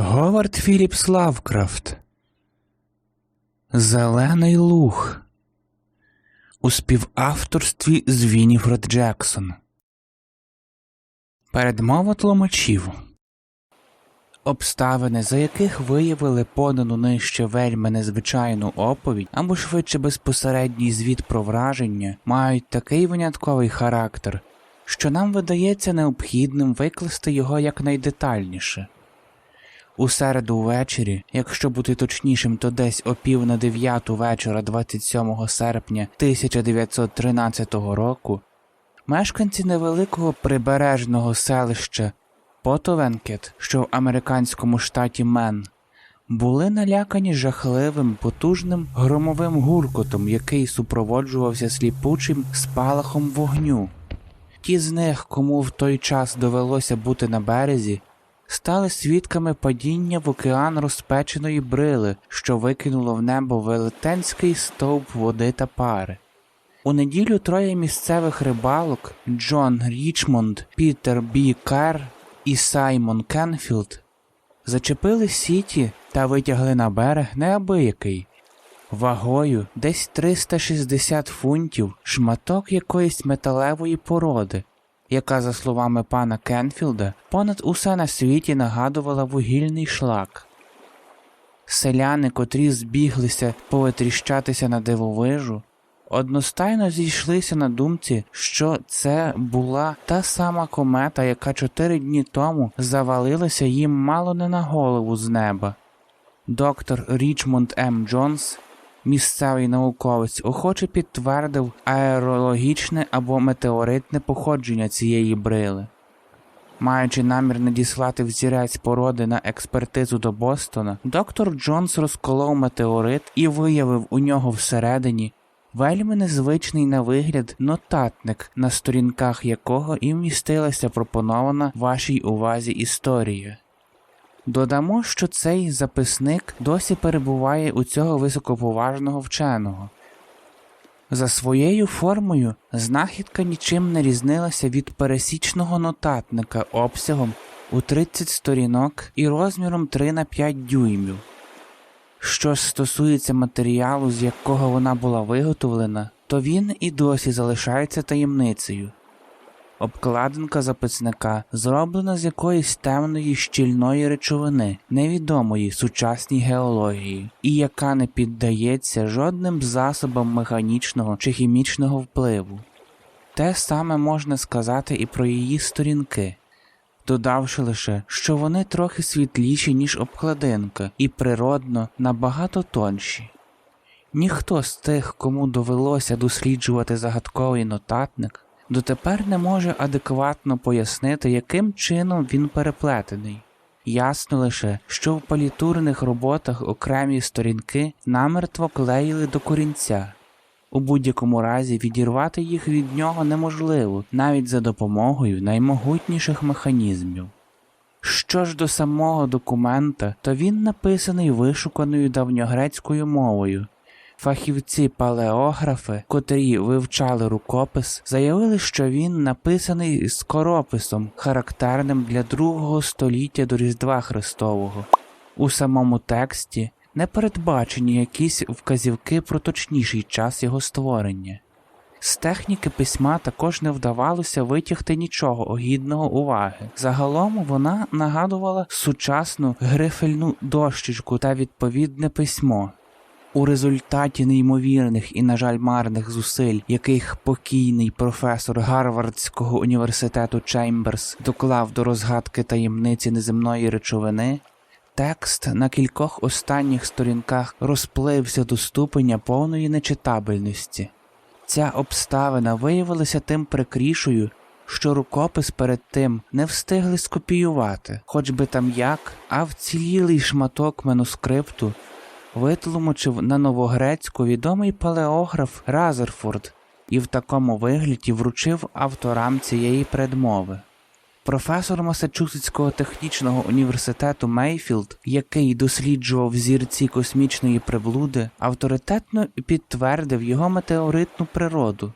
Говард Філіпс Лавкрафт Зелений луг у співавторстві з Вініфред Джексон. Передмова тлумачів Обставини, за яких виявили подану нижче вельми незвичайну оповідь або швидше безпосередній звіт про враження, мають такий винятковий характер, що нам видається необхідним викласти його якнайдетальніше. У середу ввечері, якщо бути точнішим, то десь о пів на дев'яту вечора 27 серпня 1913 року, мешканці невеликого прибережного селища Потовенкет, що в американському штаті Мен, були налякані жахливим потужним громовим гуркотом, який супроводжувався сліпучим спалахом вогню. Ті з них, кому в той час довелося бути на березі, стали свідками падіння в океан розпеченої брили, що викинуло в небо велетенський стовп води та пари. У неділю троє місцевих рибалок Джон Річмонд, Пітер Бі Кер і Саймон Кенфілд зачепили сіті та витягли на берег неабиякий. Вагою десь 360 фунтів шматок якоїсь металевої породи, яка, за словами пана Кенфілда, понад усе на світі нагадувала вугільний шлак. Селяни, котрі збіглися повитріщатися на дивовижу, одностайно зійшлися на думці, що це була та сама комета, яка чотири дні тому завалилася їм мало не на голову з неба. Доктор Річмонд М. Джонс, місцевий науковець, охоче підтвердив аерологічне або метеоритне походження цієї брили. Маючи намір надіслати взірець породи на експертизу до Бостона, доктор Джонс розколов метеорит і виявив у нього всередині вельми незвичний на вигляд нотатник, на сторінках якого і вмістилася пропонована вашій увазі історія. Додамо, що цей записник досі перебуває у цього високоповажного вченого. За своєю формою знахідка нічим не різнилася від пересічного нотатника обсягом у 30 сторінок і розміром 3 на 5 дюймів. Що стосується матеріалу, з якого вона була виготовлена, то він і досі залишається таємницею. Обкладинка записника зроблена з якоїсь темної щільної речовини, невідомої сучасній геології, і яка не піддається жодним засобам механічного чи хімічного впливу. Те саме можна сказати і про її сторінки, додавши лише, що вони трохи світліші, ніж обкладинка, і природно набагато тонші. Ніхто з тих, кому довелося досліджувати загадковий нотатник, дотепер не може адекватно пояснити, яким чином він переплетений. Ясно лише, що в палітурних роботах окремі сторінки намертво клеїли до корінця. У будь-якому разі відірвати їх від нього неможливо навіть за допомогою наймогутніших механізмів. Що ж до самого документа, то він написаний вишуканою давньогрецькою мовою. Фахівці палеографи, котрі вивчали рукопис, заявили, що він написаний скорописом, характерним для другого століття до Різдва Христового. У самому тексті не передбачені якісь вказівки про точніший час його створення. З техніки письма також не вдавалося витягти нічого огідного уваги. Загалом вона нагадувала сучасну грифельну дощечку та відповідне письмо. У результаті неймовірних і, на жаль, марних зусиль, яких покійний професор Гарвардського університету Чемберс доклав до розгадки таємниці неземної речовини, текст на кількох останніх сторінках розплився до ступеня повної нечитабельності. Ця обставина виявилася тим прикрішою, що рукопис перед тим не встигли скопіювати, хоч би там як, а вцілілий шматок манускрипту витлумачив на новогрецьку відомий палеограф Разерфорд і в такому вигляді вручив авторам цієї предмови. Професор Масачусетського технічного університету Мейфілд, який досліджував зірці космічної приблуди, авторитетно підтвердив його метеоритну природу.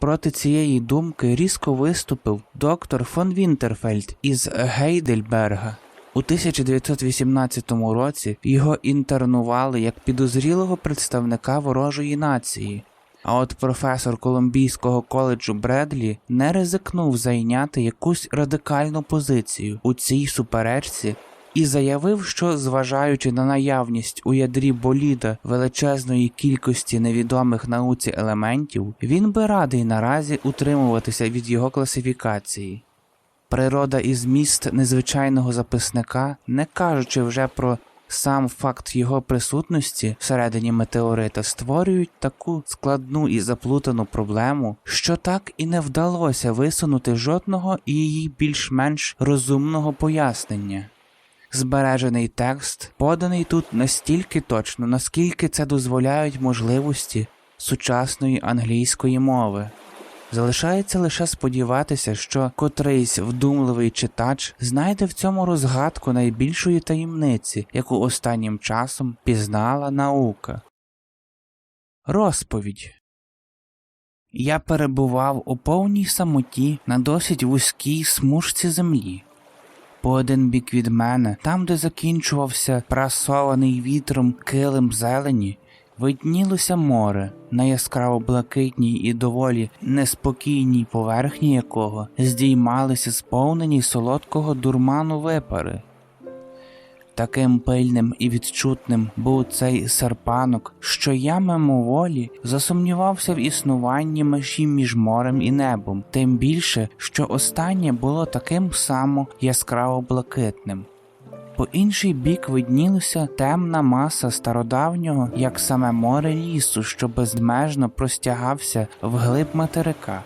Проти цієї думки різко виступив доктор фон Вінтерфельд із Гейдельберга. У 1918 році його інтернували як підозрілого представника ворожої нації. А от професор Колумбійського коледжу Бредлі не ризикнув зайняти якусь радикальну позицію у цій суперечці і заявив, що, зважаючи на наявність у ядрі боліда величезної кількості невідомих науці елементів, він би радий наразі утримуватися від його класифікації. Природа і зміст незвичайного записника, не кажучи вже про сам факт його присутності всередині метеорита, створюють таку складну і заплутану проблему, що так і не вдалося висунути жодного і її більш-менш розумного пояснення. Збережений текст поданий тут настільки точно, наскільки це дозволяють можливості сучасної англійської мови. Залишається лише сподіватися, що котрийсь вдумливий читач знайде в цьому розгадку найбільшої таємниці, яку останнім часом пізнала наука. Розповідь Я перебував у повній самоті на досить вузькій смужці землі. По один бік від мене, там, де закінчувався прасований вітром килим зелені, виднілося море, на яскраво блакитній і доволі неспокійній поверхні якого здіймалися сповнені солодкого дурману випари. Таким пильним і відчутним був цей серпанок, що я мимоволі засумнівався в існуванні межі між морем і небом, тим більше, що останнє було таким само яскраво блакитним. По інший бік виднілася темна маса стародавнього, як саме море лісу, що безмежно простягався вглиб материка.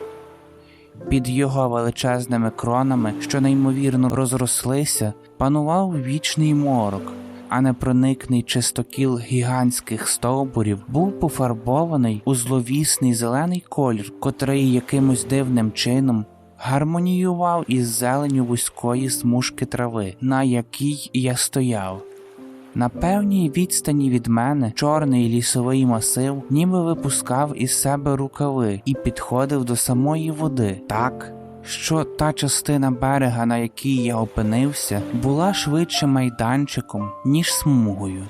Під його величезними кронами, що неймовірно розрослися, панував вічний морок, а непроникний чистокіл гігантських стовбурів був пофарбований у зловісний зелений колір, котрий якимось дивним чином гармоніював із зеленю вузької смужки трави, на якій я стояв. На певній відстані від мене чорний лісовий масив ніби випускав із себе рукави і підходив до самої води так, що та частина берега, на якій я опинився, була швидше майданчиком, ніж смугою.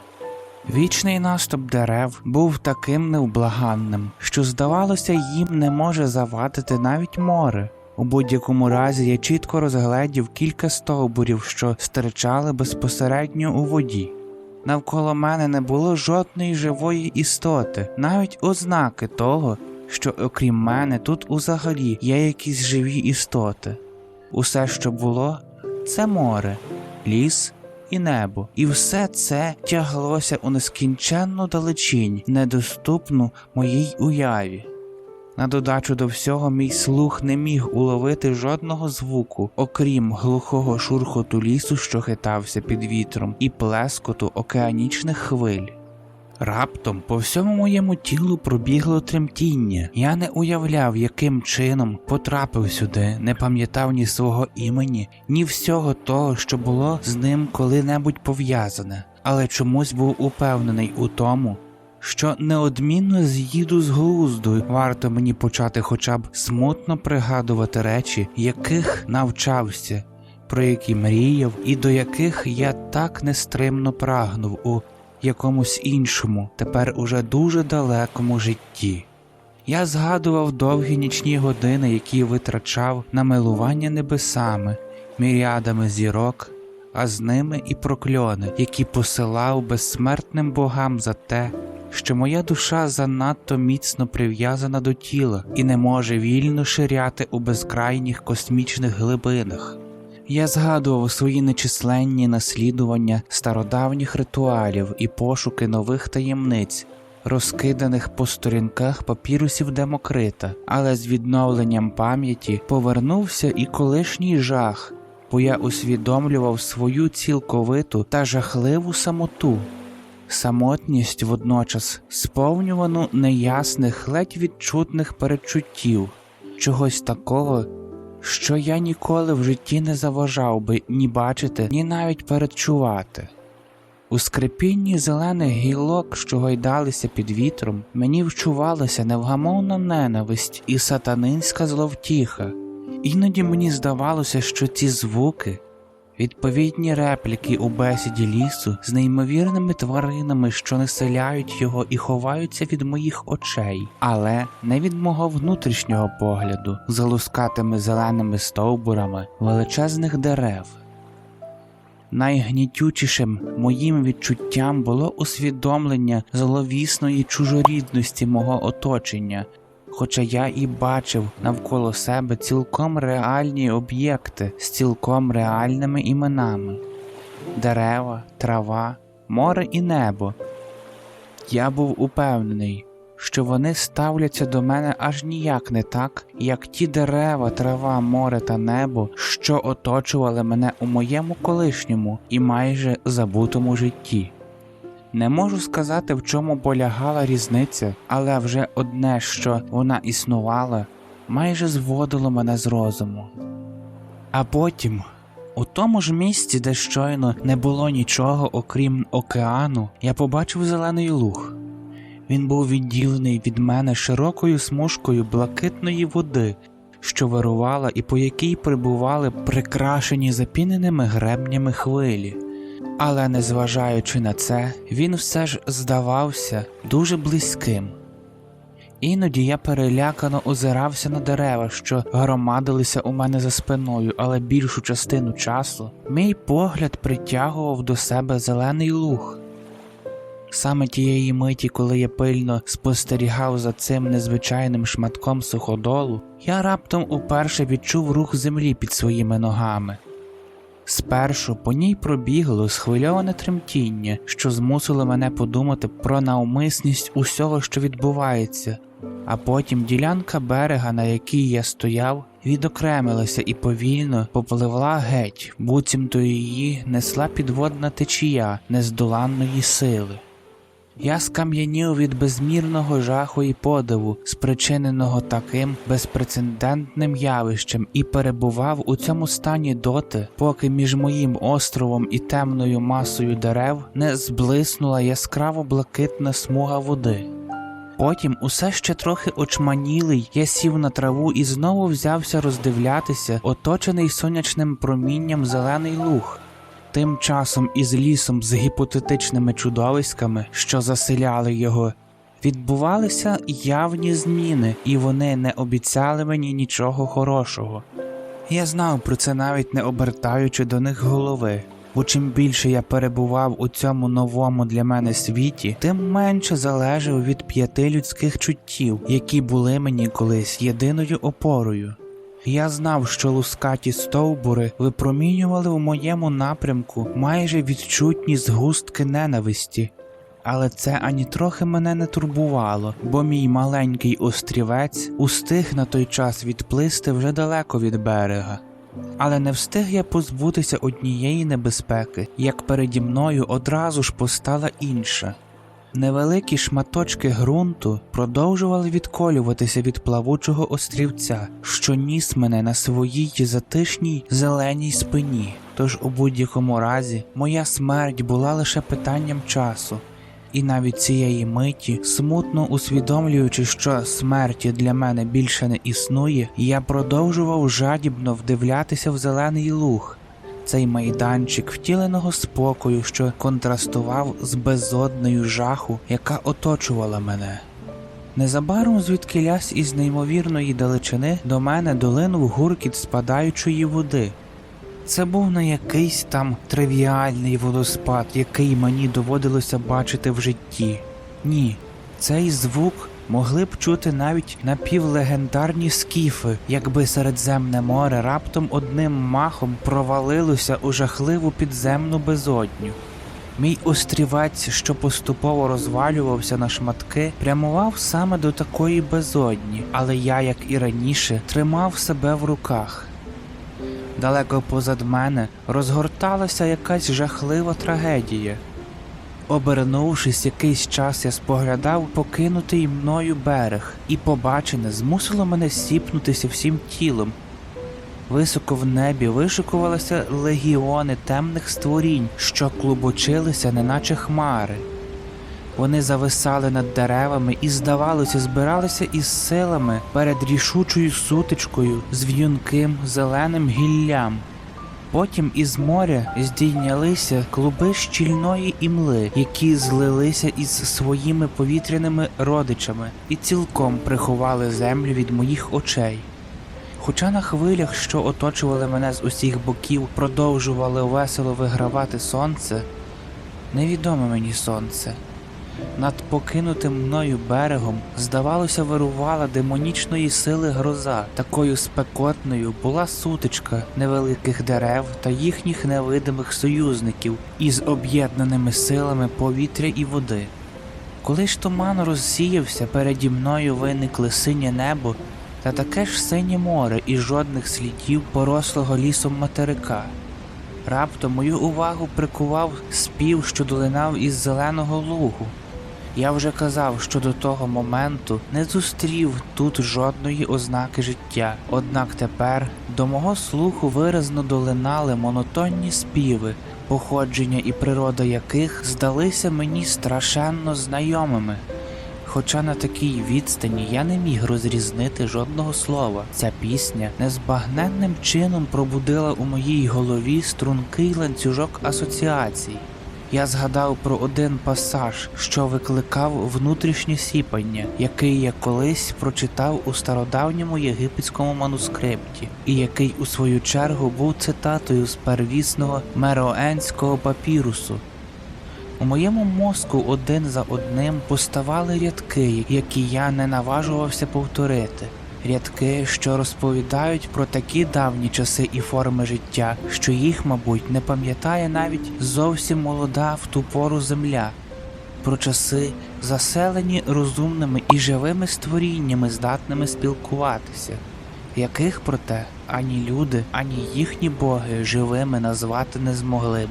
Вічний наступ дерев був таким невблаганним, що, здавалося, їм не може завадити навіть море. У будь-якому разі я чітко розгледів кілька стовбурів, що стирчали безпосередньо у воді. Навколо мене не було жодної живої істоти, навіть ознаки того, що окрім мене тут узагалі є якісь живі істоти. Усе, що було, це море, ліс і небо, і все це тяглося у нескінченну далечінь, недоступну моїй уяві. На додачу до всього, мій слух не міг уловити жодного звуку, окрім глухого шурхоту лісу, що хитався під вітром, і плескоту океанічних хвиль. Раптом по всьому моєму тілу пробігло тремтіння. Я не уявляв, яким чином потрапив сюди, не пам'ятав ні свого імені, ні всього того, що було з ним коли-небудь пов'язане, але чомусь був упевнений у тому, що неодмінно з'їду з глузду, варто мені почати хоча б смутно пригадувати речі, яких навчався, про які мріяв, і до яких я так нестримно прагнув у якомусь іншому, тепер уже дуже далекому житті. Я згадував довгі нічні години, які витрачав на милування небесами, міріадами зірок, а з ними і прокльони, які посилав безсмертним богам за те, що моя душа занадто міцно прив'язана до тіла і не може вільно ширяти у безкрайніх космічних глибинах. Я згадував свої нечисленні наслідування стародавніх ритуалів і пошуки нових таємниць, розкиданих по сторінках папірусів Демокрита, але з відновленням пам'яті повернувся і колишній жах, бо я усвідомлював свою цілковиту та жахливу самоту самотність водночас сповнювану неясних, ледь відчутних перечуттів, чогось такого, що я ніколи в житті не заважав би ні бачити, ні навіть передчувати. У скрипінні зелених гілок, що гойдалися під вітром, мені вчувалася невгамовна ненависть і сатанинська зловтіха. Іноді мені здавалося, що ці звуки відповідні репліки у бесіді лісу з неймовірними тваринами, що населяють його і ховаються від моїх очей, але не від мого внутрішнього погляду, з лускатими зеленими стовбурами величезних дерев. Найгнітючішим моїм відчуттям було усвідомлення зловісної чужорідності мого оточення, хоча я і бачив навколо себе цілком реальні об'єкти з цілком реальними іменами дерева, трава, море і небо. Я був упевнений, що вони ставляться до мене аж ніяк не так, як ті дерева, трава, море та небо, що оточували мене у моєму колишньому і майже забутому житті. Не можу сказати, в чому полягала різниця, але вже одне, що вона існувала, майже зводило мене з розуму. А потім, у тому ж місці, де щойно не було нічого окрім океану, я побачив зелений луг. Він був відділений від мене широкою смужкою блакитної води, що вирувала і по якій прибували прикрашені запіненими гребнями хвилі. Але незважаючи на це, він все ж здавався дуже близьким. Іноді я перелякано озирався на дерева, що громадилися у мене за спиною, але більшу частину часу мій погляд притягував до себе зелений луг. Саме тієї миті, коли я пильно спостерігав за цим незвичайним шматком суходолу, я раптом уперше відчув рух землі під своїми ногами. Спершу по ній пробігло схвильоване тремтіння, що змусило мене подумати про навмисність усього, що відбувається, а потім ділянка берега, на якій я стояв, відокремилася і повільно попливла геть, буцімто її несла підводна течія нездоланної сили. Я скам'янів від безмірного жаху і подиву, спричиненого таким безпрецедентним явищем, і перебував у цьому стані доти, поки між моїм островом і темною масою дерев не зблиснула яскраво блакитна смуга води. Потім, усе ще трохи очманілий, я сів на траву і знову взявся роздивлятися, оточений сонячним промінням зелений луг. Тим часом із лісом з гіпотетичними чудовиськами, що заселяли його, відбувалися явні зміни, і вони не обіцяли мені нічого хорошого. Я знав про це навіть не обертаючи до них голови, бо чим більше я перебував у цьому новому для мене світі, тим менше залежав від п'яти людських чуттів, які були мені колись єдиною опорою. Я знав, що лускаті стовбури випромінювали в моєму напрямку майже відчутні згустки ненависті, але це ані трохи мене не турбувало, бо мій маленький острівець устиг на той час відплисти вже далеко від берега. Але не встиг я позбутися однієї небезпеки, як переді мною одразу ж постала інша. Невеликі шматочки ґрунту продовжували відколюватися від плавучого острівця, що ніс мене на своїй затишній зеленій спині. Тож у будь-якому разі моя смерть була лише питанням часу, і навіть цієї миті, смутно усвідомлюючи, що смерті для мене більше не існує, я продовжував жадібно вдивлятися в зелений луг. Цей майданчик втіленого спокою, що контрастував з безодною жаху, яка оточувала мене. Незабаром звідкилясь із неймовірної далечини до мене долинув гуркіт спадаючої води. Це був не якийсь там тривіальний водоспад, який мені доводилося бачити в житті. Ні, цей звук могли б чути навіть напівлегендарні скіфи, якби Середземне море раптом одним махом провалилося у жахливу підземну безодню. Мій острівець, що поступово розвалювався на шматки, прямував саме до такої безодні, але я, як і раніше, тримав себе в руках. Далеко позад мене розгорталася якась жахлива трагедія. Обернувшись якийсь час, я споглядав покинутий мною берег, і побачене змусило мене сіпнутися всім тілом. Високо в небі вишикувалися легіони темних створінь, що клубочилися, неначе хмари. Вони зависали над деревами і, здавалося, збиралися із силами перед рішучою сутичкою з в'юнким зеленим гіллям. Потім із моря здійнялися клуби щільної імли, які злилися із своїми повітряними родичами і цілком приховали землю від моїх очей. Хоча на хвилях, що оточували мене з усіх боків, продовжували весело вигравати сонце, невідоме мені сонце. Над покинутим мною берегом, здавалося, вирувала демонічної сили гроза. Такою спекотною була сутичка невеликих дерев та їхніх невидимих союзників із об'єднаними силами повітря і води. Коли ж туман розсіявся, переді мною виникли синє небо та таке ж синє море і жодних слідів порослого лісом материка. Раптом мою увагу прикував спів, що долинав із зеленого лугу. Я вже казав, що до того моменту не зустрів тут жодної ознаки життя. Однак тепер до мого слуху виразно долинали монотонні співи, походження і природа яких здалися мені страшенно знайомими. Хоча на такій відстані я не міг розрізнити жодного слова, ця пісня незбагненним чином пробудила у моїй голові стрункий ланцюжок асоціацій. Я згадав про один пасаж, що викликав внутрішнє сіпання, який я колись прочитав у стародавньому єгипетському манускрипті, і який у свою чергу був цитатою з первісного мероенського папірусу. У моєму мозку один за одним поставали рядки, які я не наважувався повторити. Рядки, що розповідають про такі давні часи і форми життя, що їх, мабуть, не пам'ятає навіть зовсім молода в ту пору земля, про часи, заселені розумними і живими створіннями, здатними спілкуватися, яких, проте, ані люди, ані їхні боги живими назвати не змогли б.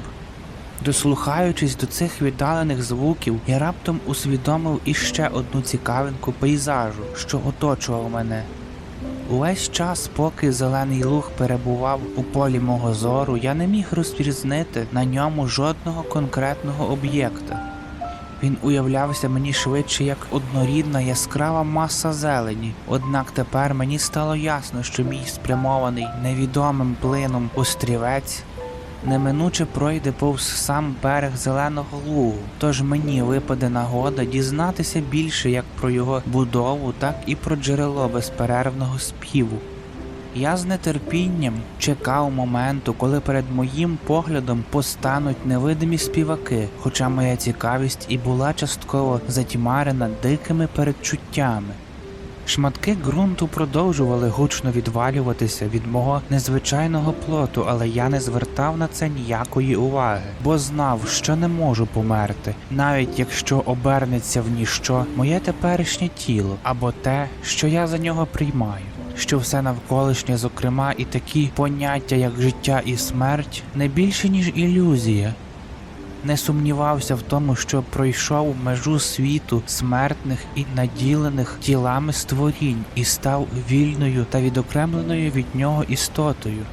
Дослухаючись до цих віддалених звуків, я раптом усвідомив іще одну цікавинку пейзажу, що оточував мене. Увесь час, поки зелений луг перебував у полі мого зору, я не міг розпізнити на ньому жодного конкретного об'єкта. Він уявлявся мені швидше як однорідна яскрава маса зелені, однак тепер мені стало ясно, що мій спрямований невідомим плином острівець неминуче пройде повз сам берег зеленого лугу, тож мені випаде нагода дізнатися більше як про його будову, так і про джерело безперервного співу. Я з нетерпінням чекав моменту, коли перед моїм поглядом постануть невидимі співаки, хоча моя цікавість і була частково затьмарена дикими передчуттями. Шматки ґрунту продовжували гучно відвалюватися від мого незвичайного плоту, але я не звертав на це ніякої уваги, бо знав, що не можу померти, навіть якщо обернеться в ніщо моє теперішнє тіло або те, що я за нього приймаю. Що все навколишнє, зокрема, і такі поняття, як життя і смерть, не більше ніж ілюзія, не сумнівався в тому, що пройшов межу світу смертних і наділених тілами створінь і став вільною та відокремленою від нього істотою.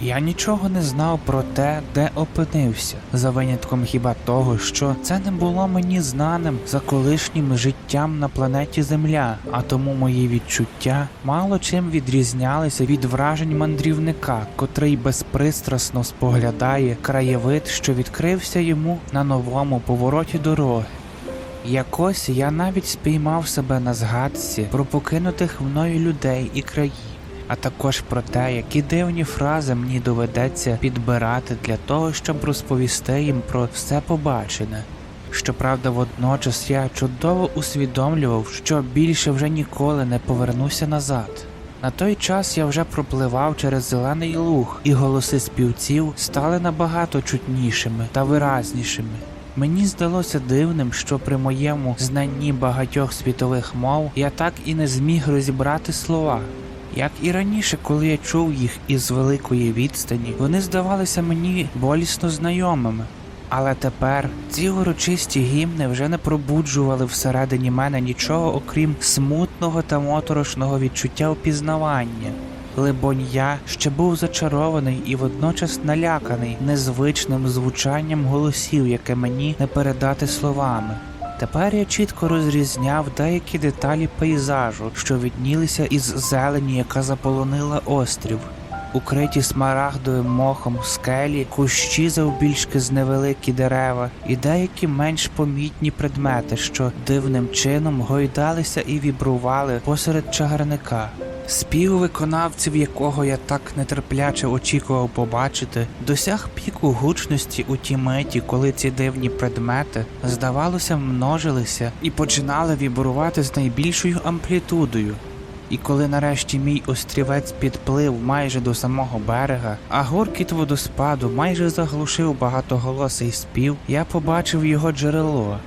Я нічого не знав про те, де опинився, за винятком хіба того, що це не було мені знаним за колишнім життям на планеті Земля, а тому мої відчуття мало чим відрізнялися від вражень мандрівника, котрий безпристрасно споглядає краєвид, що відкрився йому на новому повороті дороги. Якось я навіть спіймав себе на згадці про покинутих мною людей і країв а також про те, які дивні фрази мені доведеться підбирати для того, щоб розповісти їм про все побачене. Щоправда, водночас я чудово усвідомлював, що більше вже ніколи не повернуся назад. На той час я вже пропливав через зелений луг, і голоси співців стали набагато чутнішими та виразнішими. Мені здалося дивним, що при моєму знанні багатьох світових мов я так і не зміг розібрати слова. Як і раніше, коли я чув їх із великої відстані, вони здавалися мені болісно знайомими. Але тепер ці урочисті гімни вже не пробуджували всередині мене нічого, окрім смутного та моторошного відчуття опізнавання. Либонь, я ще був зачарований і водночас наляканий незвичним звучанням голосів, яке мені не передати словами. Тепер я чітко розрізняв деякі деталі пейзажу, що віднілися із зелені, яка заполонила острів. Укриті смарагдовим мохом скелі, кущі завбільшки з невеликі дерева і деякі менш помітні предмети, що дивним чином гойдалися і вібрували посеред чагарника. Спів виконавців, якого я так нетерпляче очікував побачити, досяг піку гучності у ті миті, коли ці дивні предмети, здавалося, множилися і починали вібрувати з найбільшою амплітудою. І коли нарешті мій острівець підплив майже до самого берега, а гуркіт водоспаду майже заглушив багатоголосий спів, я побачив його джерело.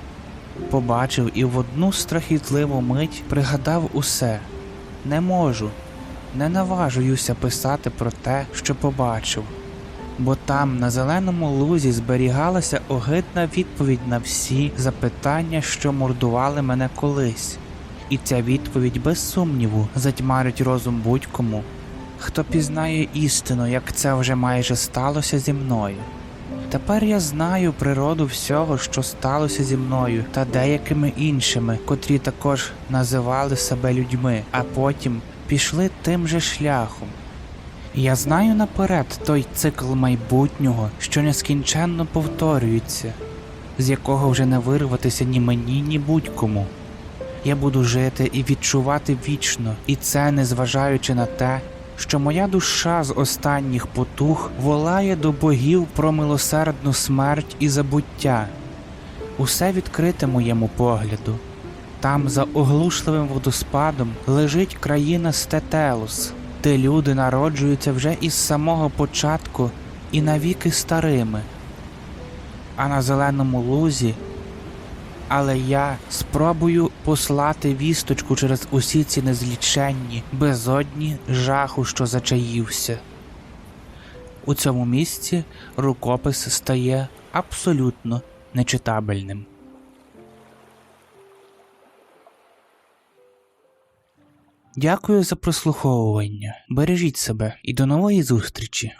Побачив і в одну страхітливу мить пригадав усе. Не можу, не наважуюся писати про те, що побачив, бо там, на зеленому лузі, зберігалася огидна відповідь на всі запитання, що мордували мене колись. І ця відповідь без сумніву затьмарить розум будь-кому, хто пізнає істину, як це вже майже сталося зі мною. Тепер я знаю природу всього, що сталося зі мною та деякими іншими, котрі також називали себе людьми, а потім пішли тим же шляхом. Я знаю наперед той цикл майбутнього, що нескінченно повторюється, з якого вже не вирватися ні мені, ні будь-кому. Я буду жити і відчувати вічно, і це незважаючи на те, що моя душа з останніх потух волає до богів про милосердну смерть і забуття. Усе відкрите моєму погляду. Там, за оглушливим водоспадом, лежить країна Стетелус, де люди народжуються вже із самого початку і навіки старими. А на зеленому лузі але я спробую послати вісточку через усі ці незліченні, безодні жаху, що зачаївся. У цьому місці рукопис стає абсолютно нечитабельним. Дякую за прослуховування. Бережіть себе і до нової зустрічі.